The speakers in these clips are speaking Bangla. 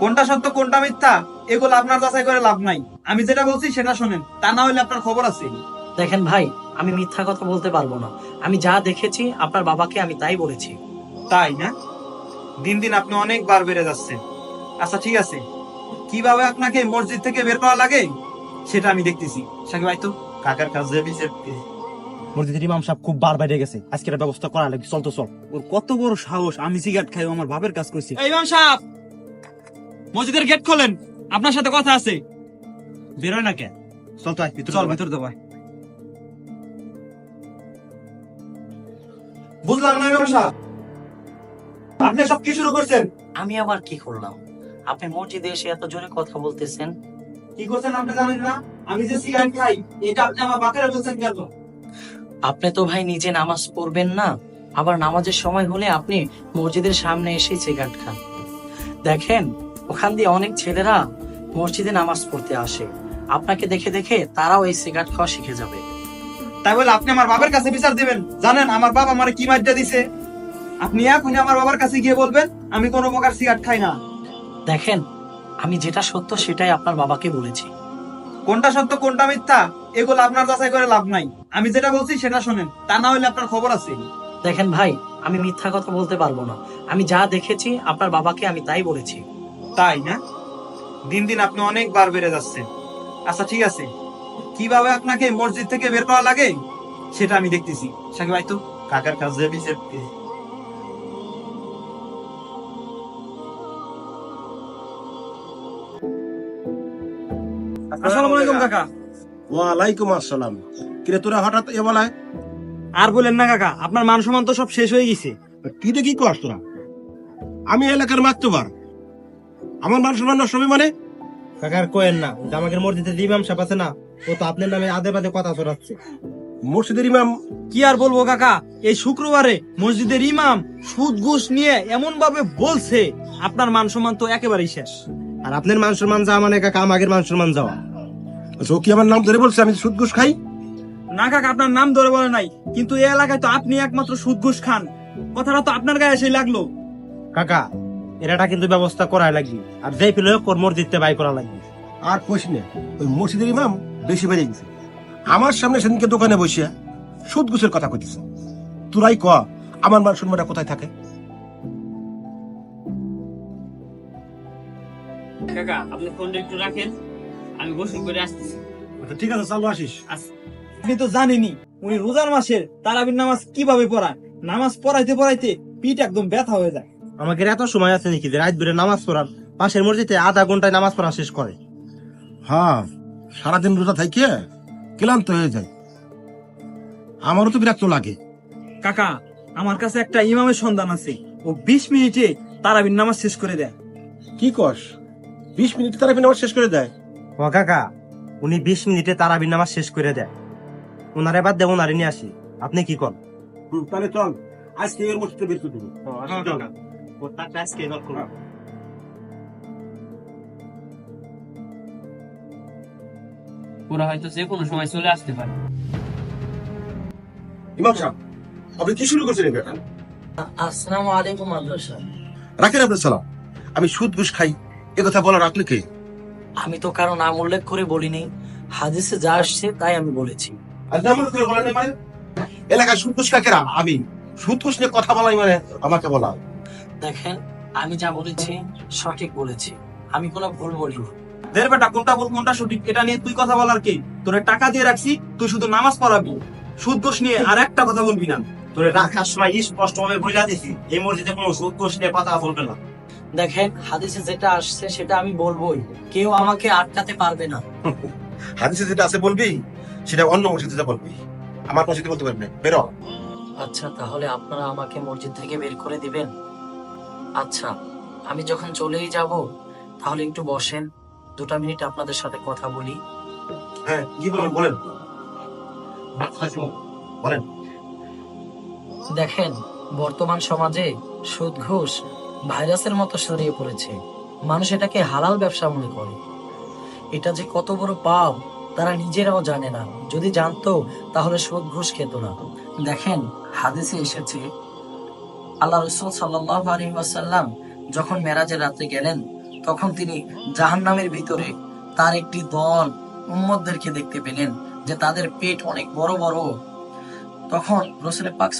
কোনটা সত্য কোনটা মিথ্যা এগুলো আপনার যাচাই করে লাভ নাই। আমি যেটা বলছি সেটা শোনেন তা না হলে আপনার খবর আছে। দেখেন ভাই আমি মিথ্যা কথা বলতে পারব না। আমি যা দেখেছি আপনার বাবাকে আমি তাই বলেছি। তাই না? দিন দিন আপনি অনেকবার বেড়ে যাচ্ছেন। আচ্ছা ঠিক আছে। কীভাবে আপনাকে মসজিদ থেকে বের করা লাগে সেটা আমি দেখতেছি। সাকিব ভাই তো কাকার কাছে মসজিদের ইমাম সাহেব খুব বার বাইরে গেছে। আজকে ব্যবস্থা করা লাগবে চল তো চল। ওর কত বড় সাহস আমি সিগারেট খাই আমার বাপের কাজ করছি। ইমাম সাহেব! মসজিদের গেট খোলেন। আপনার সাথে কথা আছে। বেরোয় না কেন চল তো ভিতরে চল। ভিতর তো ভাই বুঝলাম না ইমাম সাহেব। আপনি সব কি শুরু করছেন? আমি আবার কি করলাম? আপনি মসজিদে এসে এত জোরে কথা বলতেছেন। কি করছেন আপনি জানেন না? আমি যে সিগারেট খাই এটা আপনি আমার বলছেন কেন? আপনি তো ভাই নিজে নামাজ পড়বেন না আবার নামাজের সময় হলে আপনি মসজিদের সামনে এসে সিগারেট খান। দেখেন ওখান দিয়ে অনেক ছেলেরা মসজিদে নামাজ পড়তে আসে। আপনাকে দেখে দেখে তারাও এই সিগারেট খাওয়া শিখে যাবে। তাই বলে আপনি আমার বাবার কাছে বিচার দিবেন। জানেন আমার বাবা আমার কি দিছে? আপনি এখনই আমার বাবার কাছে গিয়ে বলবেন আমি কোনো প্রকার সিগারেট খাই না। দেখেন আমি যেটা সত্য সেটাই আপনার বাবাকে বলেছি। কোনটা সত্য কোনটা মিথ্যা এগুলো আপনার যাচাই করে লাভ নাই। আমি যেটা বলছি সেটা শোনেন তা না হলে আপনার খবর আছে। দেখেন ভাই আমি মিথ্যা কথা বলতে পারব না। আমি যা দেখেছি আপনার বাবাকে আমি তাই বলেছি। তাই না দিন দিন আপনি অনেকবার বেড়ে যাচ্ছেন। আচ্ছা ঠিক আছে। কীভাবে আপনাকে মসজিদ থেকে বের করা লাগে সেটা আমি দেখতেছি। সাকিব ভাই তো? কাকার কাছে আসসালামু আলাইকুম কাকা। ওয়ালাইকুম আসসালাম। কিরে তোরা হঠাৎ এ বলায়? আর বলেন না কাকা। আপনার মান সম্মান তো সব শেষ হয়ে গেছে। তুই দেখি কস তোরা? আমি এলাকার মাত্রবার আমার মান সম্মান নষ্ট হবে মানে? কাকার কোয়েন না জামাকের মসজিদের যে ইমাম সাহেব আছে না ও তো আপনার নামে আদে বাদে কথা ছড়াচ্ছে মসজিদের ইমাম? কি আর বলব কাকা এই শুক্রবারে মসজিদের ইমাম সুদ ঘুষ নিয়ে এমন ভাবে বলছে আপনার মান সম্মান তো একেবারেই শেষ। আর আপনার মান সম্মান যাওয়া মানে কাকা আমাদের মান সম্মান যাওয়া। আচ্ছা কি আমার নাম ধরে বলছে আমি সুদ ঘুষ খাই? না কাকা আপনার নাম ধরে বলে নাই কিন্তু এই এলাকায় তো আপনি একমাত্র সুদ ঘুষ খান। কথাটা তো আপনার গায়ে এসে লাগল। কাকা এরাটা কিন্তু ব্যবস্থা করাই লাগবে আর যেই পেলে ওর মসজিদতে বাই করা লাগবে আর কইস না ওই মসজিদের ইমাম বেশি বেড়ে গেছে। আমার সামনে সেদিনকে দোকানে বসিয়া সুদ ঘুষের কথা কইতেছে। তোরাই ক আমার মান সম্মানটা কোথায় থাকে? কাকা আপনি ফোনটা একটু রাখেন। আমি গোসল করে আসতেছি। আচ্ছা, ঠিক আছে চালু আসিস। আপনি তো জানেনই উনি রোজার মাসের তারাবির নামাজ কীভাবে পড়ায়? নামাজ পড়াইতে পড়াইতে পিঠ একদম ব্যথা হয়ে যায়। আমাদের এত সময় আছে নাকি যে রাত বেড়ে নামাজ পড়ান পাশের মসজিদে আধা ঘন্টায় নামাজ পড়া শেষ করে। হ্যাঁ সারাদিন রোজা থাইকে ক্লান্ত হয়ে যায়। আমারও তো বিরক্ত লাগে। কাকা আমার কাছে একটা ইমামের সন্ধান আছে। ও বিশ মিনিটে তারাবির নামাজ শেষ করে দেয়। কি কস? বিশ মিনিট তারা নামাজ শেষ করে দেয়? ও কাকা উনি বিশ মিনিটে তারাবির নামাজ শেষ করে দেয়। ওনারে বাদ দেয় ওনারে নিয়ে আসি। আপনি কি কর তাহলে চল। আজকে এর মধ্যে বের করে দেবো। ওরা হয়তো যে কোনো সময় চলে আসতে পারে। ইমাম সাহেব আপনি কি শুরু করছেন এটা আসসালামু আলাইকুম মাদ্রাসা। রাখেন আপনার সালাম। আমি সুদ ঘুষ খাই এ কথা বলা রাখলে কে? আমি তো কারও নাম উল্লেখ করে বলিনি। হাদিসে যা আসছে তাই আমি বলেছি। আর যেমন করে বলেন মানে? এলাকায় সুদ ঘুষ কাকেরা আমি। সুদ ঘুষ নিয়ে কথা বলাই মানে আমাকে বলা দেখেন আমি যা বলেছি সঠিক বলেছি। আমি কোনো ভুল বলিনি। দের বেটা কোনটা বল কোনটা সঠিক এটা নিয়ে তুই কথা বলার কে? তোরে টাকা দিয়ে রাখছি তুই শুধু নামাজ পড়াবি। সুদ নিয়ে আর একটা কথা বলবি না। তোরে রাখার সময় স্পষ্ট ভাবে দিছি এই মসজিদে কোনো সুদ নিয়ে কথা বলবে না। দেখেন হাদিসে যেটা আসছে সেটা আমি বলবোই। কেউ আমাকে আটকাতে পারবে না। হাদিসে যেটা আছে বলবি সেটা অন্য মসজিদে বলবি। আমার মসজিদে বলতে পারবি না। বেরো। আচ্ছা তাহলে আপনারা আমাকে মসজিদ থেকে বের করে দিবেন? আচ্ছা আমি যখন চলেই যাব তাহলে একটু বসেন। দুটা মিনিট আপনাদের সাথে কথা বলি। হ্যাঁ কি বলেন বলেন। বলেন। দেখেন বর্তমান সমাজে সুদ ঘুষ ভাইরাসের মতো ছড়িয়ে পড়েছে। মানুষ এটাকে হালাল ব্যবসা মনে করে। এটা যে কত বড় পাপ তারা নিজেরাও জানে না। যদি জানতো তাহলে সুদ ঘুষ খেত না। দেখেন হাদিসে এসেছে আল্লাহ রসুল সাল্লাহ আলী যখন মেরাজের রাতে গেলেন, তখন তিনি জাহান্নামের ভিতরে তার একটি দল উম্মদদেরকে দেখতে পেলেন যে তাদের পেট অনেক বড় বড়। তখন রসুল পাক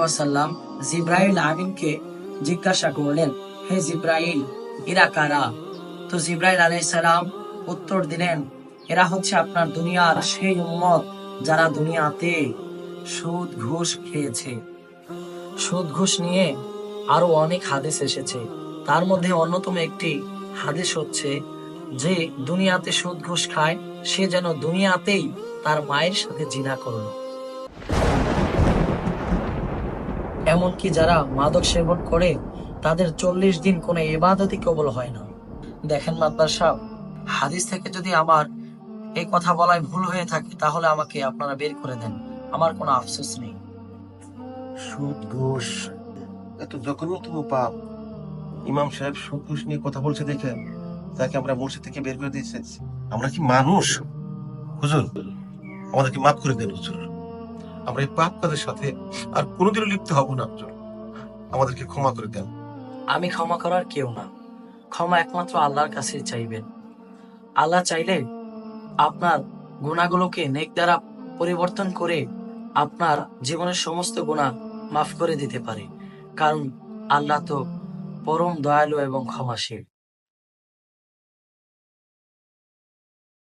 ওয়াসাল্লাম জিব্রাইল আমিনকে জিজ্ঞাসা করলেন, হে জিব্রাইল, এরা কারা? তো জিব্রাইল আলাইহিস সালাম উত্তর দিলেন, এরা হচ্ছে আপনার দুনিয়ার সেই উম্মত যারা দুনিয়াতে সুদ, ঘুষ খেয়েছে। সুদ ঘুষ নিয়ে আরও অনেক হাদিস এসেছে। তার মধ্যে অন্যতম একটি হাদিস হচ্ছে যে, দুনিয়াতে সুদ ঘুষ খায়, সে যেন দুনিয়াতেই তার মায়ের সাথে জিনা করল এমনকি যারা মাদক সেবন করে, তাদের চল্লিশ দিন কোনো ইবাদতই কবল হয় না। দেখেন মাতবার সাহ হাদিস থেকে যদি আমার এই কথা বলায় ভুল হয়ে থাকে, তাহলে আমাকে আপনারা বের করে দেন। আমার কোনো আফসোস নেই। সুদ, ঘুষ। এত জঘন্যতম পাপ। ইমাম সাহেব সুদ, ঘুষ নিয়ে কথা বলছে দেখে তাকে আমরা মসজিদ থেকে বের করে দিয়েছে আমরা কি মানুষ? হুজুর, আমাদেরকে মাফ করে দেন হুজুর। আমরা এই পাপ কাজের সাথে আর কোনোদিনও লিপ্ত হব না, হুজুর। আমাদেরকে ক্ষমা করে দেন। আমি ক্ষমা করার কেউ না। ক্ষমা একমাত্র আল্লাহর কাছে চাইবেন। আল্লাহ চাইলে আপনার গুণাগুলোকে নেক দ্বারা পরিবর্তন করে আপনার জীবনের সমস্ত গুণা মাফ করে দিতে পারে। কারণ আল্লাহ তো পরম দয়ালু এবং ক্ষমাশীল।